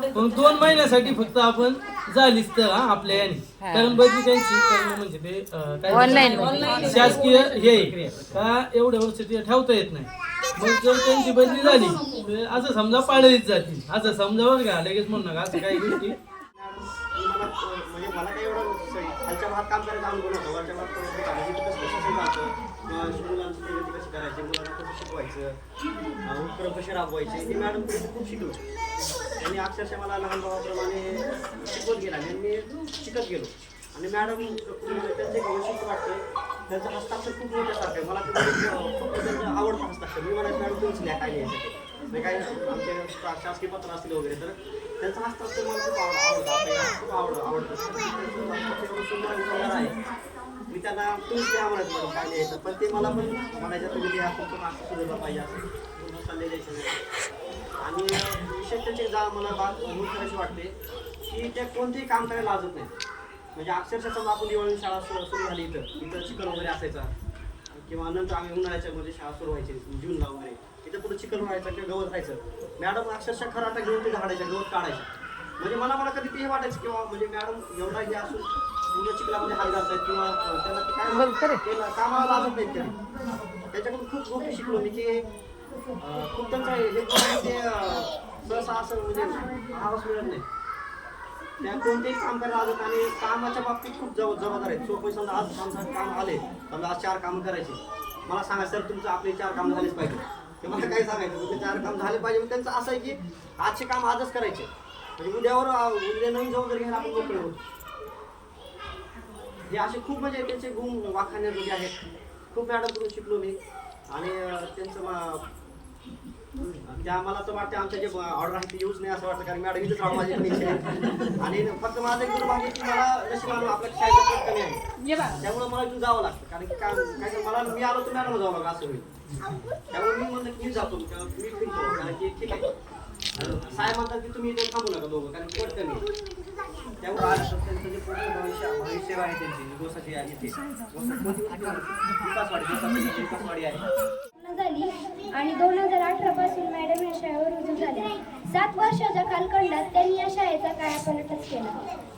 पण दोन महिन्यासाठी फक्त आपण झालीच तर हा, आपल्या याने. कारण बदली त्यांची करणं म्हणजे ते अं, काय Online. शासकीय हे आहे. का एवढ्या वर्ष ते ठेवता येत नाही. मग जर त्यांची बदली झाली तर असं समजा पाडळीत जातील. असं समजा बरं का लगेच म्हणू नका असं काही गोष्टी. म्हणजे मला काही एवढं स- खालच्या भागात काम करायचा अनुभव नव्हता वरच्या भागात थोडं होतं. म्हणजे कसं कसं जातं किंवा मुलांची प्रगती कशी करायची? मुलांना कसं शिकवायचं? अं, उपक्रम कसे राबवायचे? हे मॅडम खूप शिकलो त्यांनी अक्षरशः मला लहान भावाप्रमाणे शिकवत गेला आणि मी शिकत गेलो आणि मॅडम त्यांचे गवशिक वाटते त्यांचं हस्ताक्षर खूप मोठ्यासारखं आहे. मला खूप त्यांचं आवडतं हस्ताक्षर. मी म्हणायचं मॅडम तुम्हीच लिहा काय लिहायचं म्हणजे काय आमचे शासकीय पत्र असले वगैरे तर त्यांचं हस्ताक्षर मला खूप आवड आवडतं. खूप आवड आवडतं. सुंदर आहे मी त्यांना तुम्ही द्या म्हणत मॅडम काय लिहायचं? पण ते मला पण म्हणायचं तुम्ही लिहा खूप मार्क्स सुधारला पाहिजे असं. चाललेलं सल्ले आणि विशेष त्यांची जा मला बात नोंद करायची वाटते. की ते कोणतेही काम करायला लाजत नाही म्हणजे अक्षरशः समजा आपण दिवाळी शाळा सुरू सुरू झाली इथं इथं चिकन वगैरे असायचा. किंवा नंतर आम्ही उन्हाळ्याच्या मध्ये शाळा सुरू व्हायची जूनला वगैरे. इथं पुढे चिकन व्हायचं किंवा गवत राहायचं मॅडम अक्षरशः खराटा घेऊन ते झाडायच्या गवत काढायच्या. म्हणजे मला मला कधी ते हे वाटायचं किंवा म्हणजे मॅडम एवढा हे असून पूर्ण चिखलामध्ये हाल घालतायत किंवा त्यांना काय कामाला लाजत नाहीत त्याच्याकडून खूप गोष्टी शिकलो मी की खूप त्यांचं ते सहसा असं म्हणजे आवाज मिळत नाही. त्या कोणतेही काम करायला लागत आणि कामाच्या बाबतीत खूप जव जबाबदार आहेत. सोपे समजा आज आमचं काम आले समजा आज चार कामं करायचे. मला सांगा सर तुमचं आपले चार काम झालेच पाहिजे. ते मला काय सांगायचं? ते चार काम झाले पाहिजे. मग त्यांचं असं आहे की आजचे काम आजच करायचे. म्हणजे उद्यावर उद्या नवीन जबाबदारी घ्यायला आपण मोकळे होतो हे असे खूप म्हणजे त्यांचे गुण वाखाणण्याजोगे आहेत. खूप मॅडम तुम्ही शिकलो मी आणि त्यांचं त्या मला तर वाटतं आमच्या जे ऑर्डर आहे ते यूज नाही असं वाटतं कारण मॅडम इथेच राहू माझी connection. आणि फक्त माझं एक दुर्भाग्य की मला नशिबानं आपल्या शाळेचा पट कमी आहे त्यामुळे मला इथून जावं लागतं कारण की काय काय मला मी आलो तर मॅडम जावं लागलं असं होईल त्यामुळे मी म्हणलं की मी जातो मी फिरतो कारण की ठीक आहे साहेब म्हणतात की तुम्ही इथे थांबू नका दोघं कारण पट कमी. त्यामुळे आज त्यांचं जे पूर्ण भविष्य भविष्य आहे त्यांची गोसाची आहे ते. विकासवाडी आहे. आणि दोन हजार अठरा पासून मॅडम या शाळेवर रुजू झाल्या. सात वर्षाच्या कालखंडात त्यांनी या शाळेचा कायापलटच केला.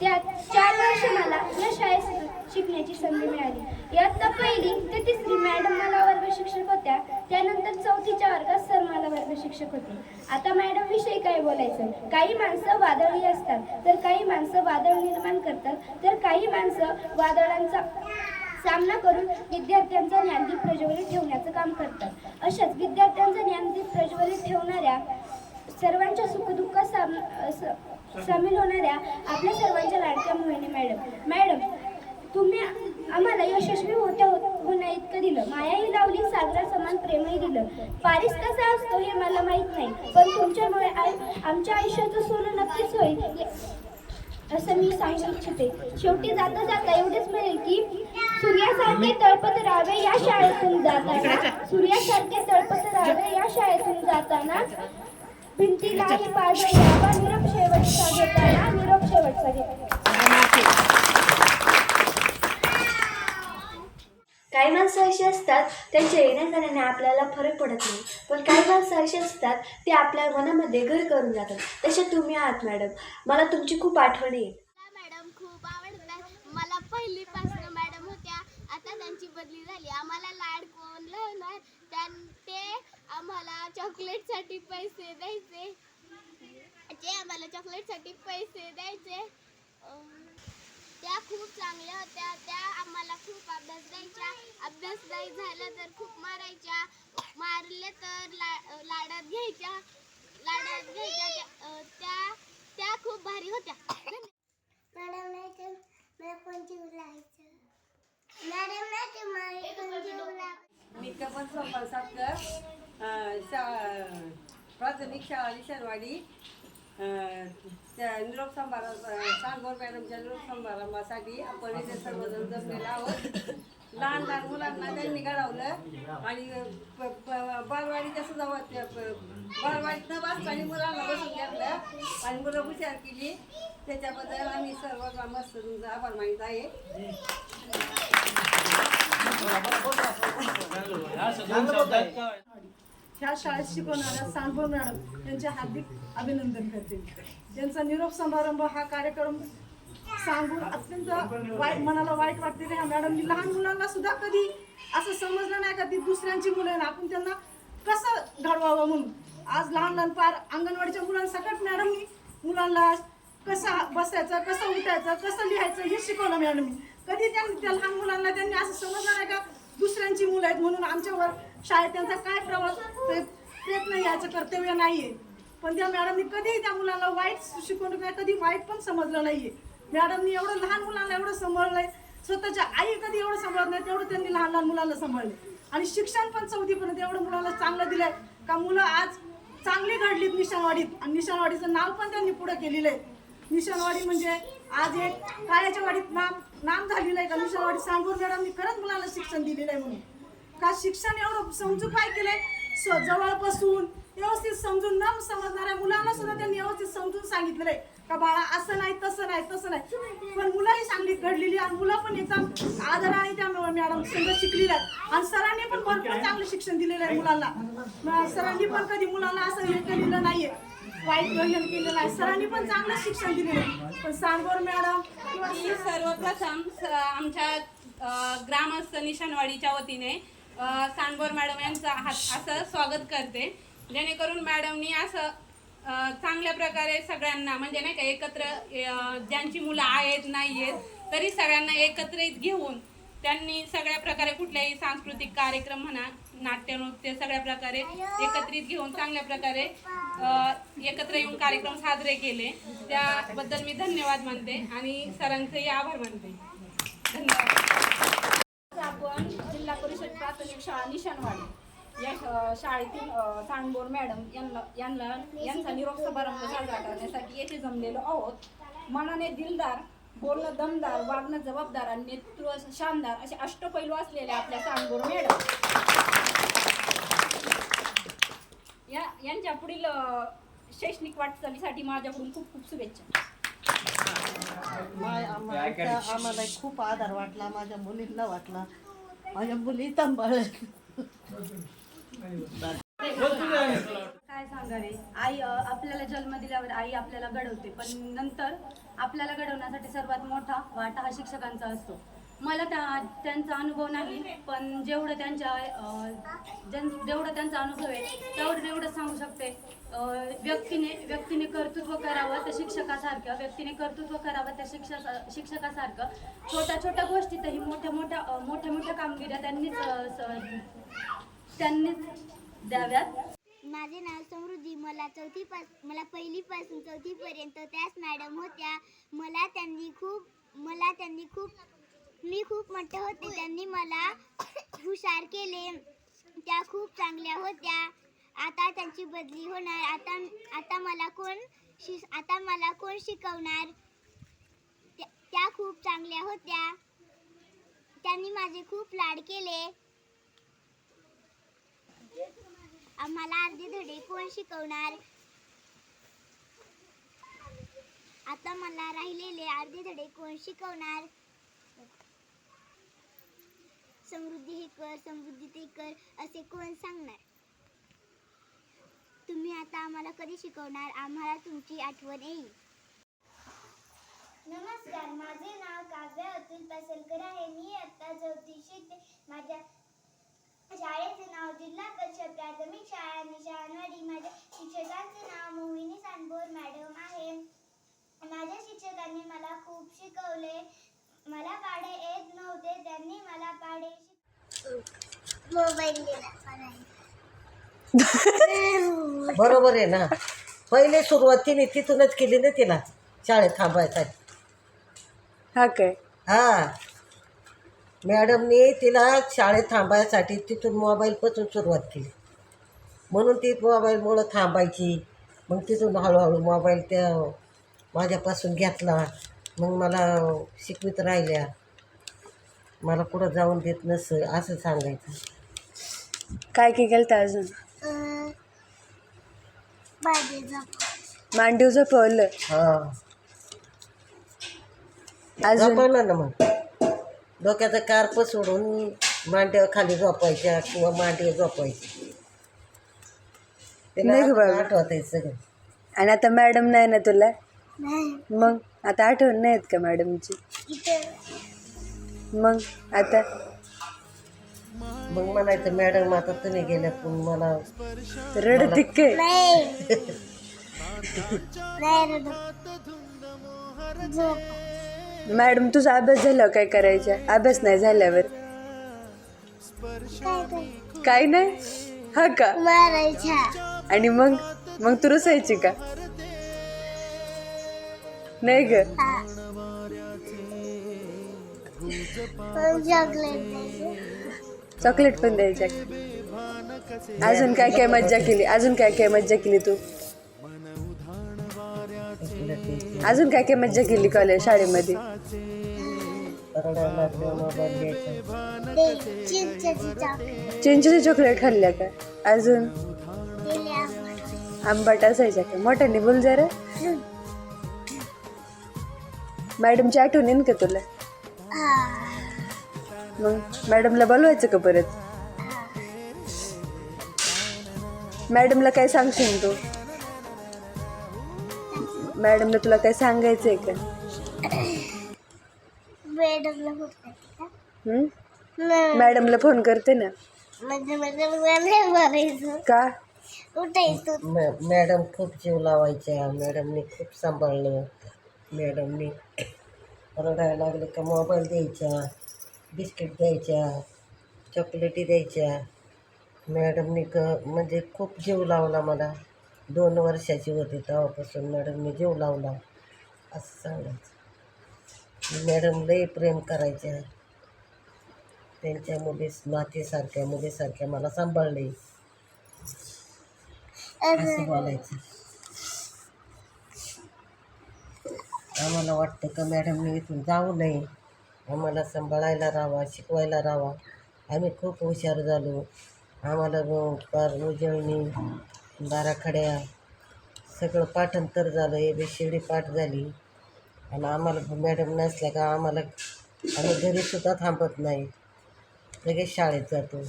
त्यात चार वर्ष मला या शाळेत शिकण्याची संधी मिळाली. इयत्ता पहिली ते तिसरी मॅडम मला वर्ग शिक्षक होत्या. त्यानंतर चौथीच्या वर्गात सर मला वर्ग शिक्षक होते. आता मॅडम विषयी काय बोलायचं? काही माणसं वादळी असतात. तर काही माणसं वादळ निर्माण करतात तर काही माणसं वादळांचा सामना करून विद्यार्थ्यांचा ज्ञानदीप प्रज्वलित ठेवण्याचं काम करतात. अशाच विद्यार्थ्यांचा ज्ञानदीप प्रज्वलित ठेवणाऱ्या सर्वांच्या सुखदुःखात साम स- सामील होणाऱ्या आपल्या सर्वांच्या लाडक्या मोहिनी मॅडम. मॅडम तुम्ही आम्हाला यशस्वी होत्या होण्या इतकं दिलं. मायाही लावली सागरा समान प्रेमही दिलं. पारिस कसा असतो हे मला माहीत नाही. पण तुमच्यामुळे आमच्या आयुष्याचं सोनं नक्कीच होईल. असं मी सांगू इच्छिते. शेवटी जाता जाता एवढेच म्हणेल की सूर्यासारखे तळपत राहावे या शाळेतून जाताना. सूर्यासारखे तळपत राहावे या शाळेतून जाताना. भिंतीलाही पाजर यावा. निरोप शेवटचा घेताना निरोप शेवटचा घेताना काही माणसं अशी असतात त्यांच्या येण्या जाण्याने आपल्याला फरक पडत नाही. पण काही माणसं अशी असतात ते आपल्या मनामध्ये घर करून जातात. तसे तुम्ही आहात मॅडम. मला तुमची खूप आठवण येईल. मॅडम खूप आवडतात मला पहिलीपासून मॅडम होत्या. आता त्यांची बदली झाली. आम्हाला लाड कोण लावणार? त्यां ते आम्हाला चॉकलेटसाठी पैसे द्यायचे. ते आम्हाला चॉकलेटसाठी पैसे द्यायचे. त्या खूप चांगल्या होत्या. त्या आम्हाला खूप अभ्यास द्यायच्या. अभ्यास नाही झाला तर खूप मारायच्या. मारले तर ला लाडात घ्यायच्या. लाडात घ्यायच्या. त्या- त्या त्या खूप भारी होत्या. मॅडम नाही मला जीव मॅडम नाही मला जीव मी सातकर प्राथमिक शाळा निशाणवाडी अं, त्या निरोप संभारा सांगोर मॅडमच्या निरोप समारंभासाठी आपण इथे सर्वजण जमलेलो आहोत. लहान लहान मुलांना त्यांनी घडवलं आणि बालवाडीच्या बालवाडीत न बसताना मुलांना बसून घेतलं आणि मुलं हुशार केली. त्याच्याबद्दल आम्ही सर्व मस्त तुमचा आभार मानित आहे. ह्या शाळेत शिकवणाऱ्या सांगोर मॅडम यांचे हार्दिक अभिनंदन करते. यांचा निरोप समारंभ हा कार्यक्रम सांगून अत्यंत वाईट मनाला वाईट वाटते ह्या मॅडमनी लहान मुलांना सुद्धा कधी असं समजलं नाही का ती दुसऱ्यांची मुलं आहे ना आपण त्यांना कसं घडवावं म्हणून? आज लहान लहान पार अंगणवाडीच्या मुलांसकट मॅडमनी मुलांना कसं बसायचं कसं उठायचं कसं लिहायचं हे शिकवलं मॅडमनी. कधी त्यांनी त्या लहान मुलांना त्यांनी असं समजलं नाही का दुसऱ्यांची मुलं आहेत म्हणून आमच्यावर शाळेत त्यांचा काय प्रवास ते- प्रयत्न याचं कर्तव्य नाहीये. पण त्या मॅडमनी कधीही त्या मुलाला वाईट शिकवून नाही कधी वाईट पण समजलं नाहीये. मॅडमनी एवढं लहान मुलांना एवढं सांभाळलंय. स्वतःच्या आई कधी एवढं सांभाळत नाही तेवढं त्यांनी लहान लहान मुलाला सांभाळले आणि शिक्षण पण चौथीपर्यंत एवढं मुलाला चांगलं दिलंय का मुलं आज चांगली घडलीत निशाणवाडीत. आणि निशाणवाडीचं नाव पण त्यांनी पुढे केलेलं आहे निशाणवाडी म्हणजे आज एक काळ्याच्या वाडीत नाम नाम झालेलं आहे का? निशाणवाडी सांगूर मॅडमनी खरंच मुलाला शिक्षण दिलेलं आहे म्हणून. का शिक्षण एवढं समजून काय केलंय? जवळपासून व्यवस्थित समजून न समजणाऱ्या मुलांना सुद्धा त्यांनी व्यवस्थित समजून सांगितलेलं आहे का बाळा असं नाही तसं नाही तसं नाही. पण मुलंही चांगली घडलेली आणि मुलं पण एकदम आदराने त्या मॅडम सगळं शिकलेल्या आहेत. आणि सरांनी पण भरपूर चांगलं शिक्षण दिलेलं आहे मुलांना. सरांनी पण कधी मुलांना असं हे केलेलं नाहीये. वाईट ग्रहण केलेलं आहे सरांनी पण चांगलं शिक्षण दिलेलं आहे. पण सांगोर मॅडम सर्वप्रथम आमच्या ग्रामस्थ निशाणवाडीच्या वतीने अ, मॅडम यांचं हात असं स्वागत करते. जेणेकरून मॅडमनी असं चांगल्या प्रकारे सगळ्यांना म्हणजे नाही का एकत्र ज्यांची मुलं आहेत नाही आहेत तरी सगळ्यांना एकत्रित घेऊन त्यांनी सगळ्या प्रकारे कुठल्याही सांस्कृतिक कार्यक्रम म्हणा नाट्य नृत्य सगळ्या प्रकारे एकत्रित घेऊन चांगल्या प्रकारे एकत्र येऊन कार्यक्रम साजरे केले. त्याबद्दल मी धन्यवाद मानते आणि सरांचेही आभार मानते. धन्यवाद. आपण जिल्हा परिषद प्राथमिक शाळा निशाणवाडी या शाळेतील सांडबोर मॅडम यांना यांना यांचा निरोप समारंभ साजरा करण्यासाठी येथे जमलेलो आहोत. मनाने दिलदार बोलणं दमदार वागणं जबाबदार आणि नेतृत्व शानदार असे अष्टपैलू असलेले आपल्या सांगोर मॅडम. या यांच्या पुढील शैक्षणिक वाटचालीसाठी माझ्याकडून खूप खूप शुभेच्छा. माय आम्हाला आम्हाला खूप आधार वाटला माझ्या मुलींना वाटला. माझ्या मुली सांभाळ काय सांगावे आई आपल्याला जन्म दिल्यावर आई आपल्याला घडवते पण नंतर आपल्याला घडवण्यासाठी सर्वात मोठा वाटा हा शिक्षकांचा असतो. मला त्या त्यांचा अनुभव नाही पण जेवढं त्यांच्या जन जेवढं त्यांचा अनुभव आहे तेवढं एवढं सांगू शकते. व्यक्तीने व्यक्तीने कर्तृत्व करावं तर शिक्षकासारखं व्यक्तीने कर्तृत्व करावं त्या शिक्षका शिक्षकासारखं. छोट्या छोट्या गोष्टीतही मोठ्या मोठ्या मोठ्या मोठ्या कामगिऱ्या त्यांनीच स- त्यांनीच द्याव्यात. माझे नाव समृद्धी मला चौथी पास मला पहिलीपासून चौथीपर्यंत त्याच मॅडम होत्या. मला त्यांनी खूप मला त्यांनी खूप मी खूप मोठे होते. त्यांनी मला हुशार केले. त्या खूप चांगल्या होत्या. आता त्यांची बदली होणार. आता आता मला कोण शि आता मला कोण शिकवणार? त्या त्या खूप चांगल्या होत्या. त्यांनी माझे खूप लाड केले. आम्हाला अर्धे धडे कोण शिकवणार? आता मला राहिलेले अर्धे धडे कोण शिकवणार? समृद्धी हे कर समृद्धी ते कर असे कोण सांगणार? तुम्ही आता आम्हाला कधी शिकवणार? आम्हाला तुमची आठवण येईल. नमस्कार माझे नाव काव्या अतुल पसलकर आहे. मी आता चौथी शिकते माझ्या शाळेचे नाव जिल्हा परिषद प्राथमिक शाळा निशाणवाडी. माझ्या शिक्षकांचे नाव मोहिनी सांडभोर मॅडम आहे. माझ्या शिक्षकांनी मला खूप शिकवले. मला पाढे येत नव्हते त्यांनी मला पाढे मोबाईल बरोबर आहे ना. पहिले सुरुवात तिने तिथूनच केली ना तिला शाळेत थांबायसाठी. हा काय? हा. मॅडमनी तिला शाळेत थांबायसाठी तिथून मोबाईलपासून सुरुवात केली. म्हणून ती मोबाईलमुळं थांबायची. मग तिथून हळूहळू मोबाईल त्या माझ्यापासून घेतला. मग मला शिकवीत राहिल्या. मला कुठं जाऊन देत नसं असं सांगायचं. काय काय केलं अजून? मांडीव झोपवलं. हां. अजून? झोपवलं ना मग. डोक्याचा कार्प सोडून मांड्यावर खाली झोपायच्या किंवा मांडीवर झोपायची तिला नाही ग बाबा. आठवत आहे सगळं. आणि आता मॅडम नाही ना तुला? मग? आता आठवण नाहीत का मॅडमची? मग आता? मग म्हणायचं मॅडम आता तुम्ही गेल्या पण मला रडत काय मॅडम तुझा अभ्यास झाल्यावर काय करायचा? अभ्यास नाही झाल्यावर. काय नाही? हा का? आणि मग? मग तू रुसायची का? नाही ग. चॉकलेट चॉकलेट पण द्यायच्या अजून काय काय मज्जा केली? अजून काय काय मज्जा केली तू? अजून काय काय मज्जा केली कॉलेज शाळेमध्ये? चिंचेची चॉकलेट खाल्ल्या का? अजून? आंबाट असायच्या का? मोठ्याने बोल जरा. मॅडमची आठवण येईन का तुला? मग मॅडमला बोलवायचं का परत? मॅडमला काय सांगशील तू? मॅडमला तुला काय सांगायचंय का? मॅडमला होत हं? मॅडमला फोन करते ना? मला नाही मारायचं का? मॅडम खूप जीव लावायच्या. मॅडमनी खूप सांभाळलं. मॅडमनी रडायला लागले का? मोबाईल द्यायचा बिस्किट द्यायच्या चॉकलेटी द्यायच्या. मॅडमनी क म्हणजे खूप जीव लावला मला. दोन वर्षाची होती तेव्हापासून मॅडमनी जीव लावला. असं सांगायचं. मॅडम लई प्रेम करायच्या. त्यांच्या मुली नातीसारख्या मुलीसारख्या मला सांभाळले. असं बोलायचं. आम्हाला वाटतं का मॅडमने इथून जाऊ नये. आम्हाला सांभाळायला राहावा शिकवायला राहावा आम्ही खूप हुशार झालो. आम्हाला पार उजळणी बाराखड्या सगळं पाठांतर झालं ए बी शिडी पाठ झाली. आणि आम्हाला मॅडम नसल्या का आम्हाला आम्ही घरीसुद्धा थांबत नाही. लगेच शाळेत जातो.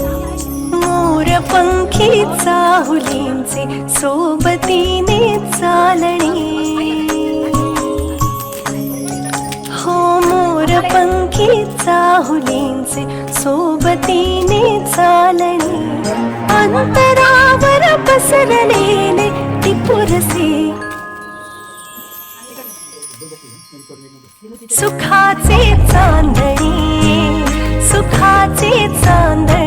मोर पंखी चाहुलींचे सोबतीने चालणे. हो मोर पंखी चाहुलींचे सोबतीने चालणे अंतरावर पसरलेले ती पुरसे. सुखाचे चांदणे सुखाचे चांदणे.